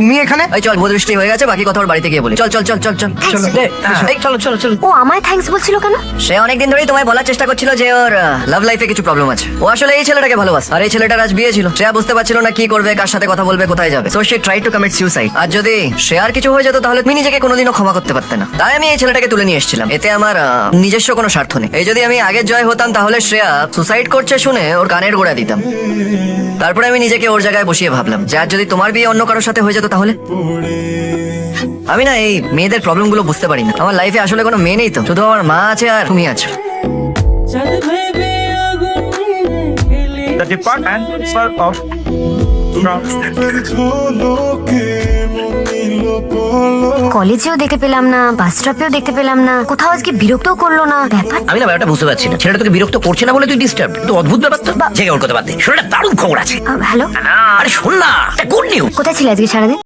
তুমি এখানে? এই চল বদৃষ্টি হয়ে গেছে বাকি কথা ওর বাড়িতে গিয়ে বলি। চল চল চল চল চল। চলো দে, হ্যাঁ, এই চলো চলো চলো। ও আমায় থ্যাঙ্কস বলছিল কেন? সে অনেকদিন ধরেই তোমায় বলার চেষ্টা করছিল যে ওর লাভ লাইফে কিছু প্রবলেম আছে। ও আসলে এই ছেলেটাকে ভালোবাসে আর এই ছেলেটার আজ বিয়ে ছিল। সে আর বুঝতে পারছিল না কি করবে কার সাথে কথা বলবে কোথায় যাবে। সো সে ট্রাই টু কমিট সুইসাইড আর যদি সে আর কিছু হয়ে যেত তাহলে তুমি নিজেকে কোনোদিনও ক্ষমা করতে পারতে না। তাই আমি এই ছেলেটাকে তুলে নিয়ে এসেছিলাম। এতে আমার আহ, নিজস্ব কোনো স্বার্থ নেই। এই যদি আমি আগের জয় হতাম তাহলে শ্রেয়া সুসাইড করছে শুনে ওর কানের গোড়া দিতাম। তারপরে আমি নিজেকে ওর জায়গায় বসিয়ে ভাবলাম যে আর যদি তোমার বিয়ে অন্য কারোর সাথে হয়ে যেত তাহলে? আমি না এই মেয়েদের প্রবলেমগুলো বুঝতে পারি না আমার লাইফে আসলে কোনো মেয়ে নেই তো। শুধু আমার মা আছে আর তুমি আছো। The depart of কলেজেও দেখতে পেলাম না বাস স্টপেও দেখতে পেলাম না। কোথাও আজকে বিরক্তও করল না। ব্যাপার? আমি না ব্যাপারটা বুঝতে পারছি না। ছেলেটা তোকে বিরক্ত করছে না বলে তুই ডিস্টার্ব তো অদ্ভুত ব্যাপার তো। জেগে ওর কথা বাদ দে। শোন দারুণ খবর আছে। হ্যালো? আরে শোন না গুড নিউজ কোথায় ছিলে আজকে সারাদিন?